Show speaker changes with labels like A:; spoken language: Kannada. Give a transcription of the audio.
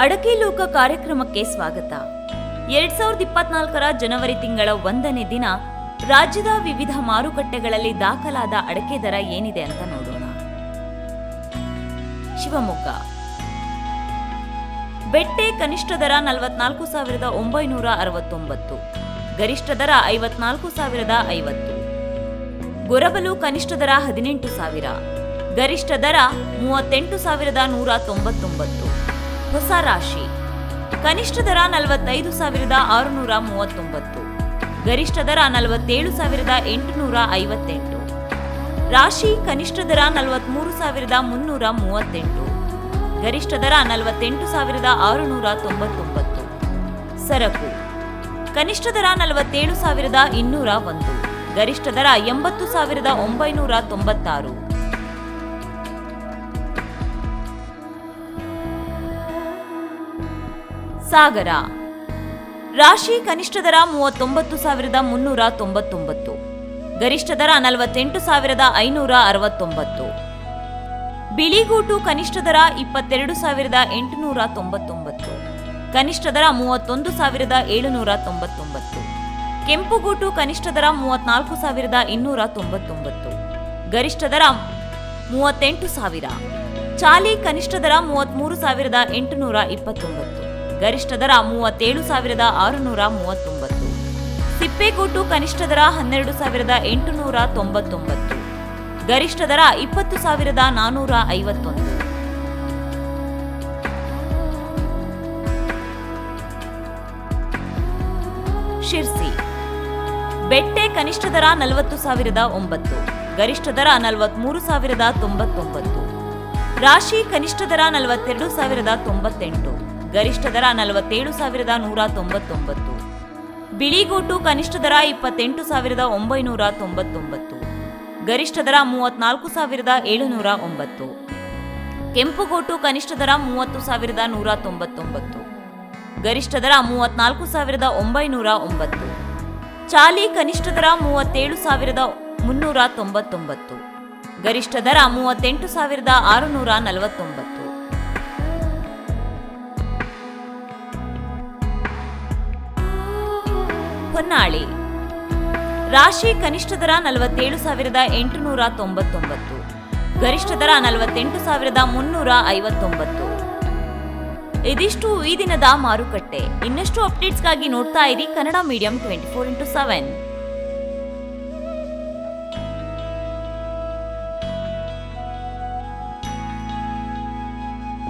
A: ಅಡಕೆ ಲೋಕ ಕಾರ್ಯಕ್ರಮಕ್ಕೆ ಸ್ವಾಗತ. ಎರಡ್ ಸಾವಿರದ ಇಪ್ಪತ್ನಾಲ್ಕರ ಜನವರಿ ತಿಂಗಳ ಒಂದನೇ ದಿನ ರಾಜ್ಯದ ವಿವಿಧ ಮಾರುಕಟ್ಟೆಗಳಲ್ಲಿ ದಾಖಲಾದ ಅಡಕೆ ದರ ಏನಿದೆ ಅಂತ ನೋಡೋಣ. ಶಿವಮೊಗ್ಗ. ಬೆಟ್ಟೆ ಕನಿಷ್ಠ ದರ ನಲವತ್ನಾಲ್ಕು ಸಾವಿರದ ಒಂಬೈನೂರ ಅರವತ್ತೊಂಬತ್ತು, ಗರಿಷ್ಠ ದರ ಐವತ್ನಾಲ್ಕು ಸಾವಿರದ ಐವತ್ತು, ಗೊರಬಲು ಕನಿಷ್ಠ ದರ ಹದಿನೆಂಟು ಸಾವಿರ, ಗರಿಷ್ಠ ದರ ಮೂವತ್ತೆಂಟು ಸಾವಿರದ ನೂರ ತೊಂಬತ್ತೊಂಬತ್ತು. ಹೊಸ ರಾಶಿ. ಕನಿಷ್ಠ ದರ ನಲವತ್ತೈದು ಸಾವಿರದ ಆರುನೂರ ಮೂವತ್ತೊಂಬತ್ತು. ಗರಿಷ್ಠ ದರ ನಲವತ್ತೇಳು ಸಾವಿರದ ಎಂಟುನೂರ ಐವತ್ತೆಂಟು. ರಾಶಿ ಕನಿಷ್ಠ ದರ ನಲವತ್ಮೂರು ಸಾವಿರದ ಮುನ್ನೂರ ಮೂವತ್ತೆಂಟು. ಗರಿಷ್ಠ ದರ ನಲವತ್ತೆಂಟು ಸಾವಿರದ ಆರುನೂರ ತೊಂಬತ್ತೊಂಬತ್ತು. ಸರಕು. ಕನಿಷ್ಠ ದರ ನಲವತ್ತೇಳು ಸಾವಿರದ ಇನ್ನೂರ ಒಂದು. ಗರಿಷ್ಠ ದರ ಎಂಬತ್ತು ಸಾವಿರದ ಒಂಬೈನೂರ ತೊಂಬತ್ತಾರು. ಸಾಗರ. ರಾಶಿ ಕನಿಷ್ಠ ದರ ಮೂವತ್ತೊಂಬತ್ತು ಸಾವಿರದ ಮುನ್ನೂರ ತೊಂಬತ್ತೊಂಬತ್ತು. ಗರಿಷ್ಠ ದರ ನಲವತ್ತೆಂಟು ಸಾವಿರದ ಐನೂರ ಅರವತ್ತೊಂಬತ್ತು. ಬಿಳಿಗೂಟು ಕನಿಷ್ಠ ದರ ಇಪ್ಪತ್ತೆರಡು ಸಾವಿರದ ಎಂಟುನೂರ ತೊಂಬತ್ತೊಂಬತ್ತು. ಕನಿಷ್ಠ ದರ ಮೂವತ್ತೊಂದು ಸಾವಿರದ ಏಳುನೂರ ತೊಂಬತ್ತೊಂಬತ್ತು. ಕೆಂಪುಗೂಟು ಕನಿಷ್ಠ ದರ ಮೂವತ್ನಾಲ್ಕು ಸಾವಿರದ ಇನ್ನೂರ ತೊಂಬತ್ತೊಂಬತ್ತು. ಗರಿಷ್ಠ ದರ ಮೂವತ್ತೆಂಟು ಸಾವಿರ. ಚಾಲಿ ಕನಿಷ್ಠ ದರ ಮೂವತ್ತ್ಮೂರು ಸಾವಿರದ ಎಂಟುನೂರ ಇಪ್ಪತ್ತೊಂಬತ್ತು. ಗರಿಷ್ಠ ದರ ಮೂವತ್ತೇಳು ಸಾವಿರದ ಆರುನೂರ ಮೂವತ್ತೊಂಬತ್ತು. ಸಿಪ್ಪೆಗೂಟು ಕನಿಷ್ಠ ದರ ಹನ್ನೆರಡು ಸಾವಿರದ ಎಂಟುನೂರ ತೊಂಬತ್ತೊಂಬತ್ತು. ಗರಿಷ್ಠ ದರ ಇಪ್ಪತ್ತು ಸಾವಿರದ ನಾನೂರ ಐವತ್ತೊಂದು. ಶಿರ್ಸಿ. ಬೆಟ್ಟೆ ಕನಿಷ್ಠ ದರ ನಲವತ್ತು ಸಾವಿರದ ಒಂಬತ್ತು. ಗರಿಷ್ಠ ದರ ನಲವತ್ಮೂರು ಸಾವಿರದ ತೊಂಬತ್ತೊಂಬತ್ತು. ರಾಶಿ ಕನಿಷ್ಠ ದರ ನಲವತ್ತೆರಡು ಸಾವಿರದ ತೊಂಬತ್ತೆಂಟು. ಗರಿಷ್ಠ ದರ ನಲವತ್ತೇಳು ಸಾವಿರದ ನೂರ ತೊಂಬತ್ತೊಂಬತ್ತು. ಬಿಳಿಗೋಟು ಕನಿಷ್ಠ ದರ ಇಪ್ಪತ್ತೆಂಟು ಸಾವಿರದ ಒಂಬೈನೂರ ತೊಂಬತ್ತೊಂಬತ್ತು. ಗರಿಷ್ಠ ದರ ಮೂವತ್ನಾಲ್ಕು ಸಾವಿರದ ಏಳುನೂರ ಒಂಬತ್ತು. ಕೆಂಪುಗೋಟು ಕನಿಷ್ಠ ದರ ಮೂವತ್ತು ಸಾವಿರದ ನೂರ ತೊಂಬತ್ತೊಂಬತ್ತು. ಗರಿಷ್ಠ ದರ ಮೂವತ್ನಾಲ್ಕು ಸಾವಿರದ ಒಂಬೈನೂರ ಒಂಬತ್ತು. ಚಾಲಿ ಕನಿಷ್ಠ ದರ ಮೂವತ್ತೇಳು ಸಾವಿರದ ಮುನ್ನೂರ ತೊಂಬತ್ತೊಂಬತ್ತು. ಗರಿಷ್ಠ ದರ ಮೂವತ್ತೆಂಟು ಸಾವಿರದ ಆರುನೂರ ನಲವತ್ತೊಂಬತ್ತು. ಹೊನ್ನಾಳಿ. ರಾಶಿ ಕನಿಷ್ಠ ದರ ನಲವತ್ತೇಳು ಸಾವಿರದ ಎಂಟುನೂರ ತೊಂಬತ್ತೊಂಬತ್ತು. ಗರಿಷ್ಠ ದರ ನಲವತ್ತೆಂಟು ಸಾವಿರದ ಮುನ್ನೂರ ಐವತ್ತೊಂಬತ್ತು. ಇದಿಷ್ಟು ಈ ದಿನದ ಮಾರುಕಟ್ಟೆ. ಇನ್ನಷ್ಟು ಅಪ್ಡೇಟ್ಸ್ಗಾಗಿ ನೋಡ್ತಾ ಇರಿ Kannada medium twenty four into seven.